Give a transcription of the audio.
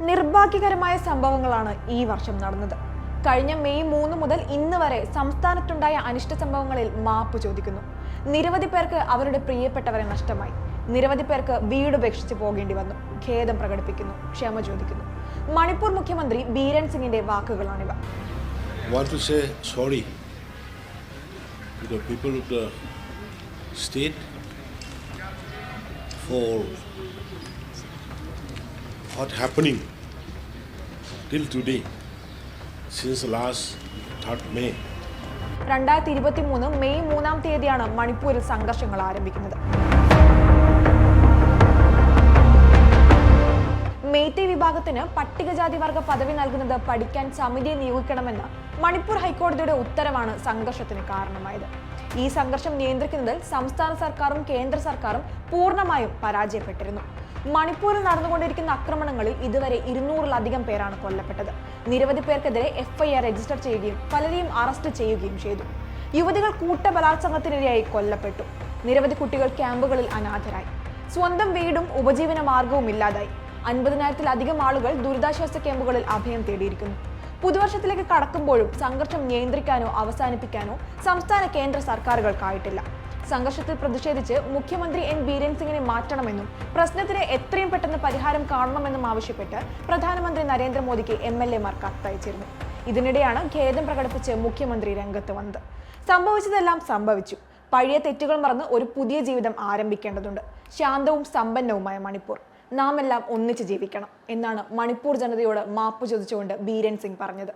നിർഭാഗ്യകരമായ സംഭവങ്ങളാണ് ഈ വർഷം നടന്നത്. കഴിഞ്ഞ മെയ് മൂന്ന് മുതൽ ഇന്ന് വരെ സംസ്ഥാനത്തുണ്ടായ അനിഷ്ട സംഭവങ്ങളിൽ മാപ്പ് ചോദിക്കുന്നു. നിരവധി പേർക്ക് അവരുടെ പ്രിയപ്പെട്ടവരെ നഷ്ടമായി. നിരവധി പേർക്ക് വീടുപേക്ഷിച്ച് പോകേണ്ടി വന്നു. ഖേദം പ്രകടിപ്പിക്കുന്നു. ക്ഷമ ചോദിക്കുന്നു. മണിപ്പൂർ മുഖ്യമന്ത്രി ബീരൻ സിംഗിന്റെ വാക്കുകളാണിവ. Want to say? Sorry. To people of the state for what happening till today? Since last 3rd May. രണ്ടായിരത്തി ഇരുപത്തി മൂന്ന് മെയ് മൂന്നാം തീയതിയാണ് മണിപ്പൂരിൽ സംഘർഷങ്ങൾ ആരംഭിക്കുന്നത്. മേത്തി വിഭാഗത്തിന് പട്ടികജാതി വർഗ പദവി നൽകുന്നത് പഠിക്കാൻ സമിതിയെ നിയോഗിക്കണമെന്ന മണിപ്പൂർ ഹൈക്കോടതിയുടെ ഉത്തരവാണ് സംഘർഷത്തിന് കാരണമായത്. ഈ സംഘർഷം നിയന്ത്രിക്കുന്നതിൽ സംസ്ഥാന സർക്കാരും കേന്ദ്ര സർക്കാരും പൂർണമായും പരാജയപ്പെട്ടിരുന്നു. മണിപ്പൂരിൽ നടന്നുകൊണ്ടിരിക്കുന്ന ആക്രമണങ്ങളിൽ ഇതുവരെ ഇരുന്നൂറിലധികം പേരാണ് കൊല്ലപ്പെട്ടത്. നിരവധി പേർക്കെതിരെ എഫ്ഐആർ രജിസ്റ്റർ ചെയ്യുകയും പലരെയും അറസ്റ്റ് ചെയ്യുകയും ചെയ്തു. യുവതികൾ കൂട്ടബലാത്സംഗത്തിനിരയായി കൊല്ലപ്പെട്ടു. നിരവധി കുട്ടികൾ ക്യാമ്പുകളിൽ അനാഥരായി. സ്വന്തം വീടും ഉപജീവന മാർഗവും ഇല്ലാതായി. അൻപതിനായിരത്തിലധികം ആളുകൾ ദുരിതാശ്വാസ ക്യാമ്പുകളിൽ അഭയം തേടിയിരിക്കുന്നു. പുതുവർഷത്തിലേക്ക് കടക്കുമ്പോഴും സംഘർഷം നിയന്ത്രിക്കാനോ അവസാനിപ്പിക്കാനോ സംസ്ഥാന കേന്ദ്ര സർക്കാരുകൾക്കായിട്ടില്ല. സംഘർഷത്തിൽ പ്രതിഷേധിച്ച് മുഖ്യമന്ത്രി എൻ ബീരൻ സിംഗിനെ മാറ്റണമെന്നും പ്രശ്നത്തിന് എത്രയും പെട്ടെന്ന് പരിഹാരം കാണണമെന്നും ആവശ്യപ്പെട്ട് പ്രധാനമന്ത്രി നരേന്ദ്രമോദിക്ക് എം എൽ എമാർ കത്തയച്ചിരുന്നു. ഇതിനിടെയാണ് ഖേദം പ്രകടിപ്പിച്ച് മുഖ്യമന്ത്രി രംഗത്ത് വന്നത്. സംഭവിച്ചതെല്ലാം സംഭവിച്ചു. പഴയ തെറ്റുകൾ മറന്ന് ഒരു പുതിയ ജീവിതം ആരംഭിക്കേണ്ടതുണ്ട്. ശാന്തവും സമ്പന്നവുമായ മണിപ്പൂർ. നാം എല്ലാം ഒന്നിച്ച് ജീവിക്കണം എന്നാണ് മണിപ്പൂർ ജനതയോട് മാപ്പ് ചോദിച്ചുകൊണ്ട് ബീരൻ സിംഗ് പറഞ്ഞത്.